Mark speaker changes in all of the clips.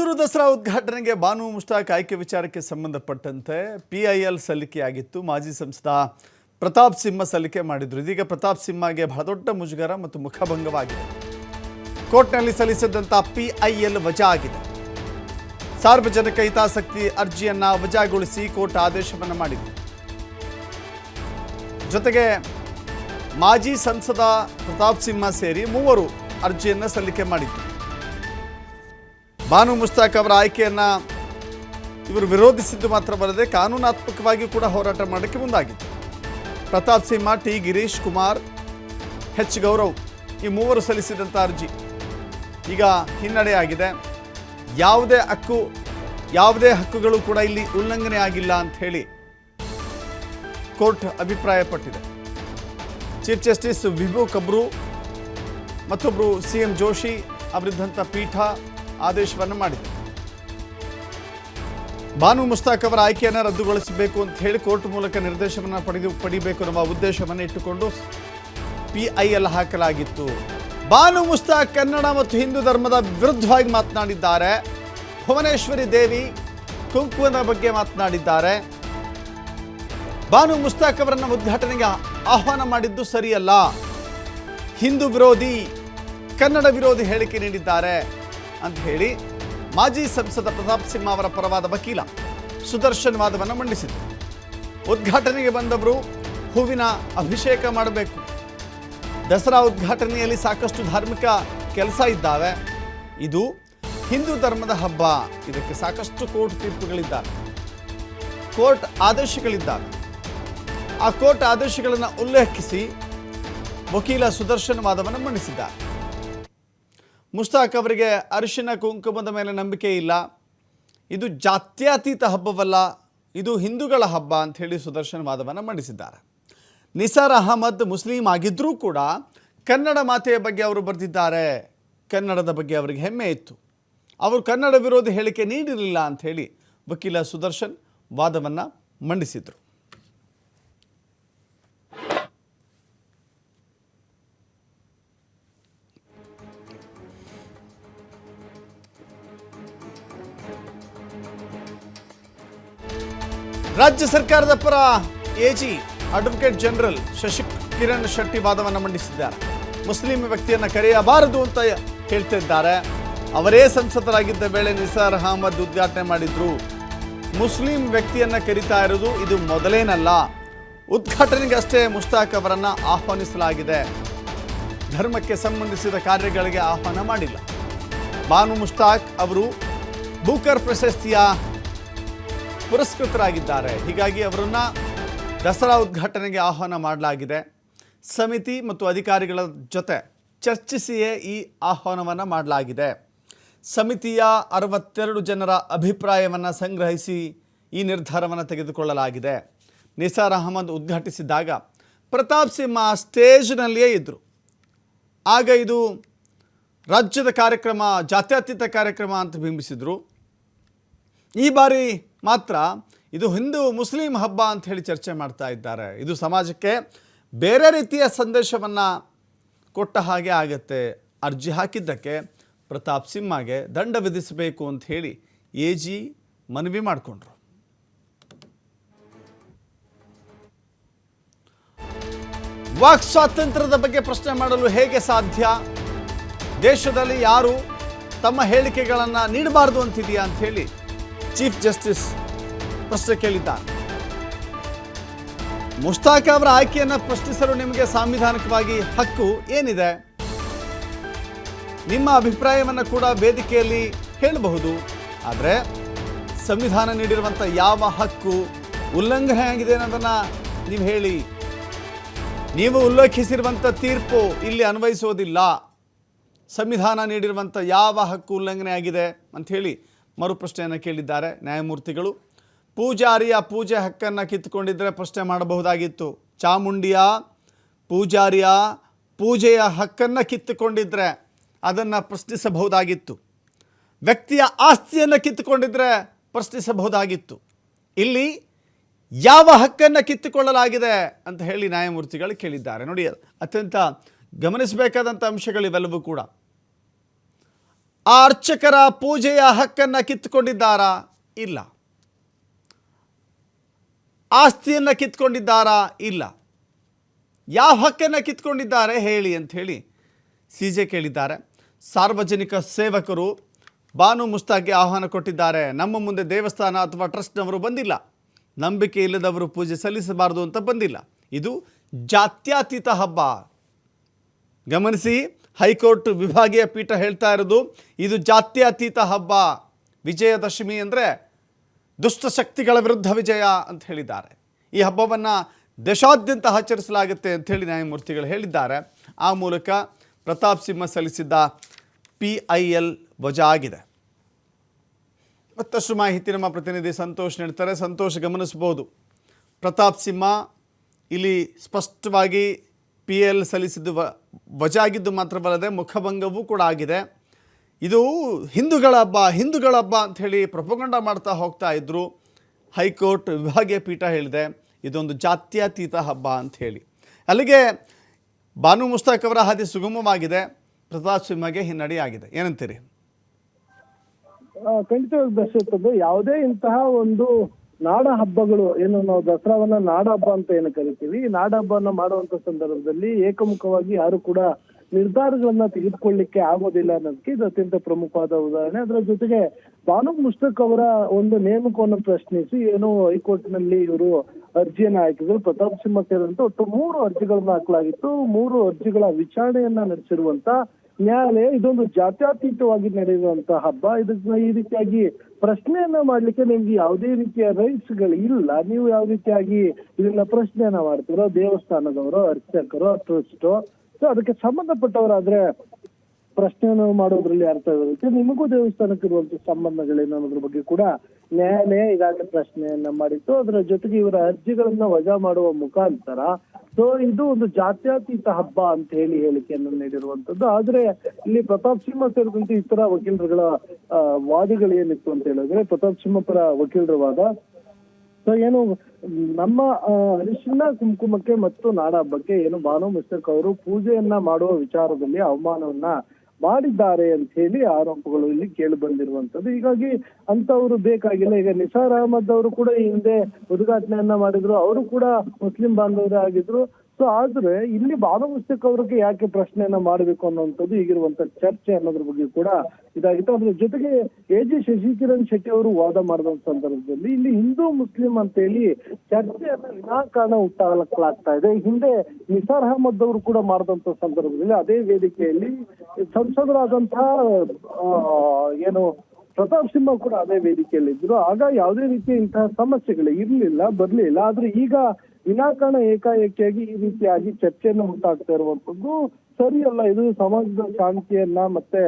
Speaker 1: ಮೈಸೂರು ದಸರಾ ಉದ್ಘಾಟನೆಗೆ ಬಾನು ಮುಷ್ತಾಕ್ ಆಯ್ಕೆ ವಿಚಾರಕ್ಕೆ ಸಂಬಂಧಪಟ್ಟಂತೆ ಪಿ ಐ ಎಲ್ ಸಲ್ಲಿಕೆಯಾಗಿತ್ತು. ಮಾಜಿ ಸಂಸದ ಪ್ರತಾಪ್ ಸಿಂಹ ಸಲ್ಲಿಕೆ ಮಾಡಿದ್ರು. ಇದೀಗ ಪ್ರತಾಪ್ ಸಿಂಹಗೆ ಬಹಳ ದೊಡ್ಡ ಮುಜುಗರ ಮತ್ತು ಮುಖಭಂಗವಾಗಿದೆ. ಕೋರ್ಟ್ನಲ್ಲಿ ಸಲ್ಲಿಸಿದಂಥ ಪಿ ಐ ಎಲ್ ವಜಾ ಆಗಿದೆ. ಸಾರ್ವಜನಿಕ ಹಿತಾಸಕ್ತಿ ಅರ್ಜಿಯನ್ನ ವಜಾಗೊಳಿಸಿ ಕೋರ್ಟ್ ಆದೇಶವನ್ನು ಮಾಡಿದೆ. ಜೊತೆಗೆ ಮಾಜಿ ಸಂಸದ ಪ್ರತಾಪ್ ಸಿಂಹ ಸೇರಿ ಮೂವರು ಅರ್ಜಿಯನ್ನು ಸಲ್ಲಿಕೆ ಮಾಡಿದ್ರು. ಬಾನು ಮುಸ್ತಾಕ್ ಅವರ ಆಯ್ಕೆಯನ್ನು ಇವರು ವಿರೋಧಿಸಿದ್ದು ಮಾತ್ರವಲ್ಲದೆ ಕಾನೂನಾತ್ಮಕವಾಗಿ ಕೂಡ ಹೋರಾಟ ಮಾಡೋಕ್ಕೆ ಮುಂದಾಗಿತ್ತು. ಪ್ರತಾಪ್ ಸಿಂಹ, ಟಿ ಗಿರೀಶ್ ಕುಮಾರ್, ಎಚ್ ಗೌರವ್ ಈ ಮೂವರು ಸಲ್ಲಿಸಿದಂಥ ಅರ್ಜಿ ಈಗ ಹಿನ್ನಡೆಯಾಗಿದೆ ಯಾವುದೇ ಹಕ್ಕು, ಯಾವುದೇ ಹಕ್ಕುಗಳು ಕೂಡ ಇಲ್ಲಿ ಉಲ್ಲಂಘನೆ ಆಗಿಲ್ಲ ಅಂತ ಹೇಳಿ ಕೋರ್ಟ್ ಅಭಿಪ್ರಾಯಪಟ್ಟಿದೆ. ಚೀಫ್ ಜಸ್ಟಿಸ್ ವಿಭು ಕಬ್ರು ಮತ್ತೊಬ್ಬರು ಸಿ ಎಂ ಜೋಶಿ ಅವರಿದ್ದಂಥ ಪೀಠ ಆದೇಶವನ್ನು ಮಾಡಿದೆ. ಬಾನು ಮುಸ್ತಾಕ್ ಅವರ ಆಯ್ಕೆಯನ್ನು ರದ್ದುಗೊಳಿಸಬೇಕು ಅಂತ ಹೇಳಿ ಕೋರ್ಟ್ ಮೂಲಕ ನಿರ್ದೇಶವನ್ನು ಪಡೆದು ಪಡಿಬೇಕು ಎಂಬ ಉದ್ದೇಶವನ್ನು ಇಟ್ಟುಕೊಂಡು ಪಿಐಎಲ್ ಹಾಕಲಾಗಿತ್ತು. ಬಾನು ಮುಸ್ತಾಕ್ ಕನ್ನಡ ಮತ್ತು ಹಿಂದೂ ಧರ್ಮದ ವಿರುದ್ಧವಾಗಿ ಮಾತನಾಡಿದ್ದಾರೆ. ಭುವನೇಶ್ವರಿ ದೇವಿ ಕುಂಕುಮದ ಬಗ್ಗೆ ಮಾತನಾಡಿದ್ದಾರೆ. ಬಾನು ಮುಸ್ತಾಕ್ ಅವರನ್ನು ಉದ್ಘಾಟನೆಗೆ ಆಹ್ವಾನ ಮಾಡಿದ್ದು ಸರಿಯಲ್ಲ. ಹಿಂದೂ ವಿರೋಧಿ, ಕನ್ನಡ ವಿರೋಧಿ ಹೇಳಿಕೆ ನೀಡಿದ್ದಾರೆ. ಅಂತ ಹೇಳಿ ಮಾಜಿ ಸಂಸದ ಪ್ರತಾಪ್ ಸಿಂಹ ಅವರ ಪರವಾದ ವಕೀಲ ಸುದರ್ಶನ್ ವಾದವನ್ನು ಮಂಡಿಸಿದರು. ಉದ್ಘಾಟನೆಗೆ ಬಂದವರು ಹೂವಿನ ಅಭಿಷೇಕ ಮಾಡಬೇಕು. ದಸರಾ ಉದ್ಘಾಟನೆಯಲ್ಲಿ ಸಾಕಷ್ಟು ಧಾರ್ಮಿಕ ಕೆಲಸ ಇದ್ದಾವೆ. ಇದು ಹಿಂದೂ ಧರ್ಮದ ಹಬ್ಬ. ಇದಕ್ಕೆ ಸಾಕಷ್ಟು ಕೋರ್ಟ್ ತೀರ್ಪುಗಳಿದ್ದಾವೆ ಕೋರ್ಟ್ ಆದೇಶಗಳಿದ್ದಾವೆ ಆ ಕೋರ್ಟ್ ಆದೇಶಗಳನ್ನು ಉಲ್ಲೇಖಿಸಿ ವಕೀಲ ಸುದರ್ಶನ್ ವಾದವನ್ನು ಮಂಡಿಸಿದ್ದಾರೆ. ಮುಸ್ತಾಕ್ ಅವರಿಗೆ ಅರಿಶಿನ ಕುಂಕುಮದ ಮೇಲೆ ನಂಬಿಕೆ ಇಲ್ಲ. ಇದು ಜಾತ್ಯತೀತ ಹಬ್ಬವಲ್ಲ, ಇದು ಹಿಂದೂಗಳ ಹಬ್ಬ ಅಂತ ಹೇಳಿ ಸುದರ್ಶನ್ ವಾದವನ್ನು ಮಂಡಿಸಿದ್ದಾರೆ. ನಿಸಾರ್ ಅಹಮದ್ ಮುಸ್ಲಿಂ ಆಗಿದ್ದರೂ ಕೂಡ ಕನ್ನಡ ಮಾತೆಯ ಬಗ್ಗೆ ಅವರು ಬರೆದಿದ್ದಾರೆ. ಕನ್ನಡದ ಬಗ್ಗೆ ಅವರಿಗೆ ಹೆಮ್ಮೆ ಇತ್ತು. ಅವರು ಕನ್ನಡ ವಿರೋಧಿ ಹೇಳಿಕೆ ನೀಡಿರಲಿಲ್ಲ ಅಂಥೇಳಿ ವಕೀಲ ಸುದರ್ಶನ್ ವಾದವನ್ನು ಮಂಡಿಸಿದರು. ರಾಜ್ಯ ಸರ್ಕಾರದ ಪರ AG advocate general Shashi Kiran Shetty ವಾದವನ್ನು ಮಂಡಿಸಿದ್ದಾರೆ. ಮುಸ್ಲಿಂ ವ್ಯಕ್ತಿಯನ್ನು ಕರೆಯಬಾರದು ಅಂತ ಹೇಳ್ತಿದ್ದಾರೆ. ಅವರೇ ಸಂಸದರಾಗಿದ್ದ ವೇಳೆ ನಿಸಾರ್ ಅಹಮದ್ ಉದ್ಘಾಟನೆ ಮಾಡಿದ್ರು. ಮುಸ್ಲಿಂ ವ್ಯಕ್ತಿಯನ್ನು ಕರೀತಾ ಇರೋದು ಇದು ಮೊದಲೇನಲ್ಲ. ಉದ್ಘಾಟನೆಗೆ ಅಷ್ಟೇ ಮುಷ್ತಾಕ್ ಅವರನ್ನು ಆಹ್ವಾನಿಸಲಾಗಿದೆ. ಧರ್ಮಕ್ಕೆ ಸಂಬಂಧಿಸಿದ ಕಾರ್ಯಗಳಿಗೆ ಆಹ್ವಾನ ಮಾಡಿಲ್ಲ. ಬಾನು ಮುಷ್ತಾಕ್ ಅವರು ಬೂಕರ್ ಪ್ರಶಸ್ತಿಯ ಪುರಸ್ಕೃತರಾಗಿದ್ದಾರೆ. ಹೀಗಾಗಿ ಅವರನ್ನ ದಸರಾ ಉದ್ಘಾಟನೆಗೆ ಆಹ್ವಾನ ಮಾಡಲಾಗಿದೆ. ಸಮಿತಿ ಮತ್ತು ಅಧಿಕಾರಿಗಳ ಜೊತೆ ಚರ್ಚಿಸಿಯೇ ಈ ಆಹ್ವಾನವನ್ನು ಮಾಡಲಾಗಿದೆ. ಸಮಿತಿಯ ಅರವತ್ತೆರಡು ಜನರ ಅಭಿಪ್ರಾಯವನ್ನು ಸಂಗ್ರಹಿಸಿ ಈ ನಿರ್ಧಾರವನ್ನು ತೆಗೆದುಕೊಳ್ಳಲಾಗಿದೆ. ನಿಸಾರ್ ಅಹಮದ್ ಉದ್ಘಾಟಿಸಿದಾಗ ಪ್ರತಾಪ್ ಸಿಂಹ ಸ್ಟೇಜ್ನಲ್ಲಿಯೇ ಇದ್ದರು ಆಗ ಇದು ರಾಜ್ಯದ ಕಾರ್ಯಕ್ರಮ, ಜಾತ್ಯತೀತ ಕಾರ್ಯಕ್ರಮ ಅಂತ ಬಿಂಬಿಸಿದರು. ಈ ಬಾರಿ ಮಾತ್ರ ಇದು ಹಿಂದೂ ಮುಸ್ಲಿಂ ಹಬ್ಬ ಅಂತ ಹೇಳಿ ಚರ್ಚೆ ಮಾಡ್ತಾ ಇದ್ದಾರೆ. ಇದು ಸಮಾಜಕ್ಕೆ ಬೇರೆ ರೀತಿಯ ಸಂದೇಶವನ್ನು ಕೊಟ್ಟ ಹಾಗೆ ಆಗತ್ತೆ. ಅರ್ಜಿ ಹಾಕಿದ್ದಕ್ಕೆ ಪ್ರತಾಪ್ ಸಿಂಹಗೆ ದಂಡ ವಿಧಿಸಬೇಕು ಅಂತ ಹೇಳಿ ಎ ಜಿ ಮನವಿ ಮಾಡಿಕೊಂಡ್ರು. ವಾಕ್ ಸ್ವಾತಂತ್ರ್ಯದ ಬಗ್ಗೆ ಪ್ರಶ್ನೆ ಮಾಡಲು ಹೇಗೆ ಸಾಧ್ಯ? ದೇಶದಲ್ಲಿ ಯಾರು ತಮ್ಮ ಹೇಳಿಕೆಗಳನ್ನು ನೀಡಬಾರ್ದು ಅಂತಿದೆಯಾ ಅಂತ ಹೇಳಿ ಚೀಫ್ ಜಸ್ಟಿಸ್ ಪ್ರಶ್ನೆ ಕೇಳಿದ್ದಾರೆ. ಮುಷ್ತಾಕ್ ಅವರ ಆಯ್ಕೆಯನ್ನು ಪ್ರಶ್ನಿಸಲು ನಿಮಗೆ ಸಾಂವಿಧಾನಿಕವಾಗಿ ಹಕ್ಕು ಏನಿದೆ? ನಿಮ್ಮ ಅಭಿಪ್ರಾಯವನ್ನು ಕೂಡ ವೇದಿಕೆಯಲ್ಲಿ ಹೇಳಬಹುದು. ಆದರೆ ಸಂವಿಧಾನ ನೀಡಿರುವಂಥ ಯಾವ ಹಕ್ಕು ಉಲ್ಲಂಘನೆ ಆಗಿದೆ ಅನ್ನೋದನ್ನು ನೀವು ಹೇಳಿ. ನೀವು ಉಲ್ಲೇಖಿಸಿರುವಂಥ ತೀರ್ಪು ಇಲ್ಲಿ ಅನ್ವಯಿಸೋದಿಲ್ಲ ಸಂವಿಧಾನ ನೀಡಿರುವಂಥ ಯಾವ ಹಕ್ಕು ಉಲ್ಲಂಘನೆ ಆಗಿದೆ ಅಂಥೇಳಿ ಮರುಪ್ರಶ್ನೆಯನ್ನು ಕೇಳಿದ್ದಾರೆ ನ್ಯಾಯಮೂರ್ತಿಗಳು. ಪೂಜಾರಿಯ ಪೂಜೆ ಹಕ್ಕನ್ನು ಕಿತ್ತುಕೊಂಡಿದ್ದರೆ ಪ್ರಶ್ನೆ ಮಾಡಬಹುದಾಗಿತ್ತು. ಚಾಮುಂಡಿಯ ಪೂಜಾರಿಯ ಪೂಜೆಯ ಹಕ್ಕನ್ನು ಕಿತ್ತುಕೊಂಡಿದ್ದರೆ ಅದನ್ನು ಪ್ರಶ್ನಿಸಬಹುದಾಗಿತ್ತು. ವ್ಯಕ್ತಿಯ ಆಸ್ತಿಯನ್ನು ಕಿತ್ತುಕೊಂಡಿದ್ದರೆ ಪ್ರಶ್ನಿಸಬಹುದಾಗಿತ್ತು. ಇಲ್ಲಿ ಯಾವ ಹಕ್ಕನ್ನು ಕಿತ್ತುಕೊಳ್ಳಲಾಗಿದೆ ಅಂತ ಹೇಳಿ ನ್ಯಾಯಮೂರ್ತಿಗಳು ಕೇಳಿದ್ದಾರೆ. ನೋಡಿ, ಅತ್ಯಂತ ಗಮನಿಸಬೇಕಾದಂಥ ಅಂಶಗಳಿವೆಲ್ಲವೂ ಕೂಡ. ಆ ಅರ್ಚಕರ ಪೂಜೆಯ ಹಕ್ಕನ್ನು ಕಿತ್ತುಕೊಂಡಿದ್ದಾರಾ? ಇಲ್ಲ. ಆಸ್ತಿಯನ್ನು ಕಿತ್ಕೊಂಡಿದ್ದಾರಾ ಇಲ್ಲ. ಯಾವ ಹಕ್ಕನ್ನು ಕಿತ್ಕೊಂಡಿದ್ದಾರೆ ಹೇಳಿ ಅಂತ ಹೇಳಿ ಸಿ ಜೆ ಕೇಳಿದ್ದಾರೆ. ಸಾರ್ವಜನಿಕ ಸೇವಕರು ಬಾನು ಮುಸ್ತಾಕ್ಗೆ ಆಹ್ವಾನ ಕೊಟ್ಟಿದ್ದಾರೆ. ನಮ್ಮ ಮುಂದೆ ದೇವಸ್ಥಾನ ಅಥವಾ ಟ್ರಸ್ಟ್ನವರು ಬಂದಿಲ್ಲ. ನಂಬಿಕೆ ಇಲ್ಲದವರು ಪೂಜೆ ಸಲ್ಲಿಸಬಾರದು ಅಂತ ಬಂದಿಲ್ಲ. ಇದು ಜಾತ್ಯಾತೀತ ಹಬ್ಬ. ಗಮನಿಸಿ ಹೈಕೋರ್ಟ್ ವಿಭಾಗೀಯ ಪೀಠ ಹೇಳ್ತಾ ಇರೋದು, ಇದು ಜಾತ್ಯತೀತ ಹಬ್ಬ, ವಿಜಯದಶಮಿ ಅಂದರೆ ದುಷ್ಟಶಕ್ತಿಗಳ ವಿರುದ್ಧ ವಿಜಯ ಅಂತ ಹೇಳಿದ್ದಾರೆ. ಈ ಹಬ್ಬವನ್ನು ದೇಶಾದ್ಯಂತ ಆಚರಿಸಲಾಗುತ್ತೆ ಅಂಥೇಳಿ ನ್ಯಾಯಮೂರ್ತಿಗಳು ಹೇಳಿದ್ದಾರೆ. ಆ ಮೂಲಕ ಪ್ರತಾಪ್ ಸಿಂಹ ಸಲ್ಲಿಸಿದ್ದ ಪಿ ಐ ಎಲ್ ವಜಾ ಆಗಿದೆ. ಮತ್ತಷ್ಟು ಮಾಹಿತಿ ನಮ್ಮ ಪ್ರತಿನಿಧಿ ಸಂತೋಷ್ ನೀಡ್ತಾರೆ. ಸಂತೋಷ್ ಗಮನಿಸ್ಬೋದು ಪ್ರತಾಪ್ ಸಿಂಹ ಇಲ್ಲಿ ಸ್ಪಷ್ಟವಾಗಿ ಪಿ ಎಲ್ ಸಲ್ಲಿಸಿದ್ದು ವ ವಜಾಗಿದ್ದು ಮಾತ್ರವಲ್ಲದೆ ಮುಖಭಂಗವೂ ಕೂಡ ಆಗಿದೆ. ಇದು ಹಿಂದೂಗಳ ಹಬ್ಬ ಹಿಂದೂಗಳ ಹಬ್ಬ ಅಂಥೇಳಿ ಪ್ರಪಗಂಡ ಮಾಡ್ತಾ ಹೋಗ್ತಾ ಇದ್ದರು ಹೈಕೋರ್ಟ್ ವಿಭಾಗೀಯ ಪೀಠ ಹೇಳಿದೆ, ಇದೊಂದು ಜಾತ್ಯತೀತ ಹಬ್ಬ ಅಂತ ಹೇಳಿ. ಅಲ್ಲಿಗೆ ಬಾನು ಮುಸ್ತಾಕ್ ಅವರ ಹಾದಿ ಸುಗಮವಾಗಿದೆ. ಪ್ರತಾಪ್ ಸಿಂಹಗೆ ಹಿನ್ನಡೆಯಾಗಿದೆ. ಏನಂತೀರಿ?
Speaker 2: ಖಂಡಿತವಾಗಿ ದರ್ಶಿಸುತ್ತದೆ ಯಾವುದೇ ಇಂತಹ ಒಂದು ನಾಡ ಹಬ್ಬಗಳು ಏನು ನಾವು ದಸರಾವನ್ನ ನಾಡ ಹಬ್ಬ ಅಂತ ಏನು ಕರಿತೀವಿ? ಈ ನಾಡ ಹಬ್ಬವನ್ನ ಮಾಡುವಂತ ಸಂದರ್ಭದಲ್ಲಿ ಏಕಮುಖವಾಗಿ ಯಾರು ಕೂಡ ನಿರ್ಧಾರಗಳನ್ನ ತೆಗೆದುಕೊಳ್ಳಿಕ್ಕೆ ಆಗೋದಿಲ್ಲ ಅನ್ನೋದಕ್ಕೆ ಇದು ಅತ್ಯಂತ ಪ್ರಮುಖವಾದ ಉದಾಹರಣೆ. ಅದರ ಜೊತೆಗೆ ಬಾನು ಮುಷ್ತಕ್ ಅವರ ಒಂದು ನೇಮಕವನ್ನು ಪ್ರಶ್ನಿಸಿ ಏನು ಹೈಕೋರ್ಟ್ನಲ್ಲಿ ಇವರು ಅರ್ಜಿಯನ್ನ ಹಾಕಿದ್ರು. ಪ್ರತಾಪ್ ಸಿಂಹ ಸೇರಿದಂತೆ ಒಟ್ಟು ಮೂರು ಅರ್ಜಿಗಳನ್ನ ಹಾಕಲಾಗಿತ್ತು ಮೂರು ಅರ್ಜಿಗಳ ವಿಚಾರಣೆಯನ್ನ ನಡೆಸಿರುವಂತ ನ್ಯಾಯಾಲಯ ಇದೊಂದು ಜಾತ್ಯತೀತವಾಗಿ ನಡೆಯುವಂತಹ ಹಬ್ಬ. ಇದಕ್ಕೆ ಈ ರೀತಿಯಾಗಿ ಪ್ರಶ್ನೆಯನ್ನ ಮಾಡ್ಲಿಕ್ಕೆ ನಿಮ್ಗೆ ಯಾವುದೇ ರೀತಿಯ ರೈಟ್ಸ್ಗಳು ಇಲ್ಲ. ನೀವು ಯಾವ ರೀತಿಯಾಗಿ ಇದನ್ನ ಪ್ರಶ್ನೆಯನ್ನ ಮಾಡ್ತೀರೋ, ದೇವಸ್ಥಾನದವರು, ಅರ್ಚಕರು ಟ್ರಸ್ಟ್ ಸೊ ಅದಕ್ಕೆ ಸಂಬಂಧಪಟ್ಟವರಾದ್ರೆ ಪ್ರಶ್ನೆಯನ್ನು ಮಾಡೋದ್ರಲ್ಲಿ ಅರ್ಥ ಇರುತ್ತೆ. ನಿಮಗೂ ದೇವಸ್ಥಾನಕ್ಕೆ ಇರುವಂತ ಸಂಬಂಧಗಳೇನು ಅನ್ನೋದ್ರ ಬಗ್ಗೆ ಕೂಡ ನ್ಯಾಯಾಲಯ ಈಗಾಗಲೇ ಪ್ರಶ್ನೆಯನ್ನ ಮಾಡಿತ್ತು. ಅದರ ಜೊತೆಗೆ ಇವರ ಅರ್ಜಿಗಳನ್ನ ವಜಾ ಮಾಡುವ ಮುಖಾಂತರ. ಸೊ ಇದು ಒಂದು ಜಾತ್ಯತೀತ ಹಬ್ಬ ಅಂತ ಹೇಳಿ ಹೇಳಿಕೆಯನ್ನು ನೀಡಿರುವಂತದ್ದು. ಆದ್ರೆ, ಇಲ್ಲಿ ಪ್ರತಾಪ್ ಸಿಂಹ ಸೇರಿದಂತೆ ಇತರ ವಕೀಲರುಗಳ ವಾದಿಗಳು ಏನಿತ್ತು ಅಂತ ಹೇಳಿದ್ರೆ, ಪ್ರತಾಪ್ ಸಿಂಹ ಪರ ವಕೀಲರ ವಾದ. ಸೊ ಏನು, ನಮ್ಮ ಅರಿಶಿನ ಕುಂಕುಮಕ್ಕೆ ಮತ್ತು ನಾಡ ಹಬ್ಬಕ್ಕೆ ಏನು ಭಾನು ಮಿಸ್ಟರ್ ಅವರು ಪೂಜೆಯನ್ನ ಮಾಡುವ ವಿಚಾರದಲ್ಲಿ ಅವಮಾನವನ್ನ ಮಾಡಿದ್ದಾರೆ ಅಂತ ಹೇಳಿ ಆರೋಪಗಳು ಇಲ್ಲಿ ಕೇಳಿ ಬಂದಿರುವಂತದ್ದು ಹೀಗಾಗಿ ಅಂತವರು ಬೇಕಾಗಿಲ್ಲ. ಈಗ ನಿಸಾರ್ ಅಹಮದ್ ಅವರು ಕೂಡ ಹಿಂದೆ ಉದ್ಘಾಟನೆಯನ್ನ ಮಾಡಿದ್ರು. ಅವರು ಕೂಡ ಮುಸ್ಲಿಂ ಬಾಂಧವರೇ ಆಗಿದ್ರು. ಸೊ ಆದ್ರೆ ಇಲ್ಲಿ ಬಾಲಮುಸ್ತಕ್ ಅವ್ರಿಗೆ ಯಾಕೆ ಪ್ರಶ್ನೆಯನ್ನ ಮಾಡಬೇಕು ಅನ್ನುವಂಥದ್ದು ಈಗಿರುವಂತ ಚರ್ಚೆ ಅನ್ನೋದ್ರ ಬಗ್ಗೆ ಕೂಡ ಇದಾಗಿತ್ತು. ಅದ್ರ ಜೊತೆಗೆ ಎ ಜಿ ಶಶಿಕಿರಣ್ ಶೆಟ್ಟಿ ಅವರು ವಾದ ಮಾಡಿದ ಸಂದರ್ಭದಲ್ಲಿ ಇಲ್ಲಿ ಹಿಂದೂ ಮುಸ್ಲಿಂ ಅಂತ ಹೇಳಿ ಚರ್ಚೆಯನ್ನ ವಿನಾಕಾರಣ ಹುಟ್ಟಾಗಲಾಗ್ತಾ ಇದೆ. ಹಿಂದೆ ನಿಸಾರ್ ಅಹಮದ್ ಅವರು ಕೂಡ ಮಾಡಿದಂತ ಸಂದರ್ಭದಲ್ಲಿ ಅದೇ ವೇದಿಕೆಯಲ್ಲಿ ಸಂಸದರಾದಂತಹ ಏನು ಪ್ರತಾಪ್ ಸಿಂಹ ಕೂಡ ಅದೇ ವೇದಿಕೆಯಲ್ಲಿ ಇದ್ರು ಆಗ ಯಾವುದೇ ರೀತಿಯ ಇಂತಹ ಸಮಸ್ಯೆಗಳು ಇರಲಿಲ್ಲ, ಬರ್ಲಿಲ್ಲ. ಆದ್ರೆ ಈಗ ವಿನಾಕಾರಣ ಏಕಾಏಕಿಯಾಗಿ ಈ ರೀತಿಯಾಗಿ ಚರ್ಚೆಯನ್ನು ಉಂಟಾಗ್ತಾ ಇರುವಂತದ್ದು ಸರಿಯಲ್ಲ ಇದು ಸಮಾಜದ ಶಾಂತಿಯನ್ನ ಮತ್ತೆ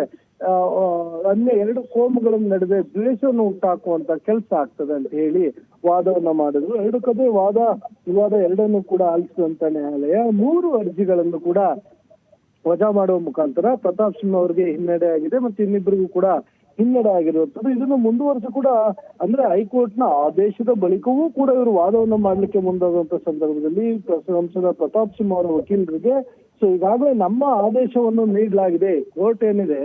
Speaker 2: ಅನ್ಯ ಎರಡು ಕೋಮುಗಳ ನಡುವೆ ದ್ವೇಷವನ್ನು ಉಂಟಾಕುವಂತ ಕೆಲಸ ಆಗ್ತದೆ ಅಂತ ಹೇಳಿ ವಾದವನ್ನ ಮಾಡಿದ್ರು. ಎರಡು ಕಡೆ ವಾದ, ವಿವಾದ ಎರಡನ್ನು ಕೂಡ ಆಲಿಸಿದಂತ ನ್ಯಾಯಾಲಯ ಮೂರು ಅರ್ಜಿಗಳನ್ನು ಕೂಡ ವಜಾ ಮಾಡುವ ಮುಖಾಂತರ ಪ್ರತಾಪ್ ಸಿಂಹ ಅವರಿಗೆ ಹಿನ್ನಡೆ ಆಗಿದೆ. ಮತ್ತೆ ಇನ್ನಿಬ್ಬರಿಗೂ ಕೂಡ ಹಿನ್ನಡೆ ಆಗಿರುವಂತದ್ದು ಇದನ್ನು ಮುಂದುವರೆಸಿ ಕೂಡ ಅಂದ್ರೆ ಹೈಕೋರ್ಟ್ನ ಆದೇಶದ ಬಳಿಕವೂ ಕೂಡ ಇವರು ವಾದವನ್ನು ಮಾಡ್ಲಿಕ್ಕೆ ಮುಂದಾದಂತ ಸಂದರ್ಭದಲ್ಲಿ ಸಂಸದ ಪ್ರತಾಪ್ ಸಿಂಹ ಅವರ ವಕೀಲರಿಗೆ ಸೊ ಈಗಾಗಲೇ ನಮ್ಮ ಆದೇಶವನ್ನು ನೀಡಲಾಗಿದೆ. ಕೋರ್ಟ್ ಏನಿದೆ?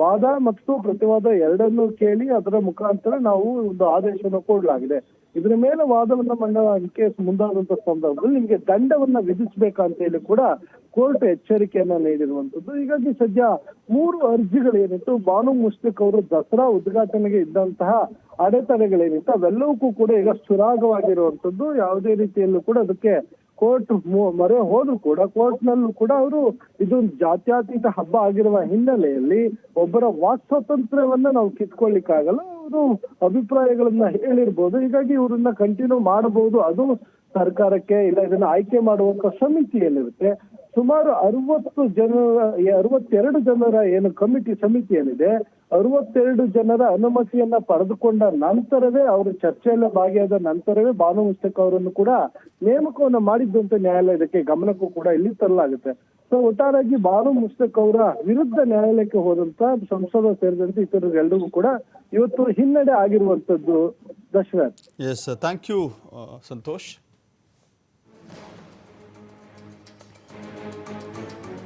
Speaker 2: ವಾದ ಮತ್ತು ಪ್ರತಿವಾದ ಎರಡನ್ನು ಕೇಳಿ ಅದರ ಮುಖಾಂತರ ನಾವು ಒಂದು ಆದೇಶವನ್ನು ಕೊಡಲಾಗಿದೆ. ಇದರ ಮೇಲೆ ವಾದವನ್ನ ಮಂಡಲಕ್ಕೆ ಮುಂದಾದಂತ ಸಂದರ್ಭದಲ್ಲಿ ನಿಮಗೆ ದಂಡವನ್ನ ವಿಧಿಸಬೇಕಂತ ಹೇಳಿ ಕೂಡ ಕೋರ್ಟ್ ಎಚ್ಚರಿಕೆಯನ್ನ ನೀಡಿರುವಂತದ್ದು. ಹೀಗಾಗಿ ಸದ್ಯ ಮೂರು ಅರ್ಜಿಗಳೇನಿತ್ತು ಬಾನು ಮುಸ್ಲಿಕ್ ಅವರು ದಸರಾ ಉದ್ಘಾಟನೆಗೆ ಇದ್ದಂತಹ ಅಡೆತಡೆಗಳೇನಿತ್ತು? ಅವೆಲ್ಲವಕ್ಕೂ ಕೂಡ ಈಗ ಸುರಾಗವಾಗಿರುವಂತದ್ದು. ಯಾವುದೇ ರೀತಿಯಲ್ಲೂ ಕೂಡ ಅದಕ್ಕೆ ಕೋರ್ಟ್ ಮೊರೆ ಹೋದ್ರು ಕೂಡ ಕೋರ್ಟ್ ನಲ್ಲೂ ಕೂಡ ಅವರು ಇದೊಂದು ಜಾತ್ಯಾತೀತ ಹಬ್ಬ ಆಗಿರುವ ಹಿನ್ನೆಲೆಯಲ್ಲಿ ಒಬ್ಬರ ವಾಕ್ ಸ್ವಾತಂತ್ರ್ಯವನ್ನ ನಾವು ಕಿತ್ಕೊಳ್ಳಿಕ್ಕಾಗಲ್ಲ, ಅವರು ಅಭಿಪ್ರಾಯಗಳನ್ನ ಹೇಳಿರ್ಬೋದು. ಹೀಗಾಗಿ ಇವರನ್ನ ಕಂಟಿನ್ಯೂ ಮಾಡಬಹುದು. ಅದು ಸರ್ಕಾರಕ್ಕೆ ಇಲ್ಲ, ಇದನ್ನ ಆಯ್ಕೆ ಮಾಡುವಂತ ಸಮಿತಿಯಲ್ಲಿರುತ್ತೆ. ಸುಮಾರು ಅರವತ್ತು ಜನರ ಅರವತ್ತೆರಡು ಜನರ ಏನು ಕಮಿಟಿ ಸಮಿತಿ ಏನಿದೆ ಅರವತ್ತೆರಡು ಜನರ ಅನುಮತಿಯನ್ನ ಪಡೆದುಕೊಂಡ ನಂತರವೇ ಅವರು ಚರ್ಚೆಯಲ್ಲಿ ಭಾಗಿಯಾದ ನಂತರವೇ ಬಾನು ಮುಸ್ತಕ್ ಅವರನ್ನು ಕೂಡ ನೇಮಕವನ್ನು ಮಾಡಿದ್ದು ಅಂತ ನ್ಯಾಯಾಲಯ ಇದಕ್ಕೆ ಗಮನಕ್ಕೂ ಕೂಡ ಇಲ್ಲಿ ತರಲಾಗುತ್ತೆ. ಸೊ ಒಟ್ಟಾರಾಗಿ ಬಾನು ಮುಸ್ತಕ್ ಅವರ ವಿರುದ್ಧ ನ್ಯಾಯಾಲಯಕ್ಕೆ ಹೋದಂತ ಸಂಸದ ಸೇರಿದಂತೆ ಇತರರೆಲ್ಲರಿಗೂ ಕೂಡ ಇವತ್ತು ಹಿನ್ನಡೆ ಆಗಿರುವಂತದ್ದು Dasharath.
Speaker 1: Yes thank you Santosh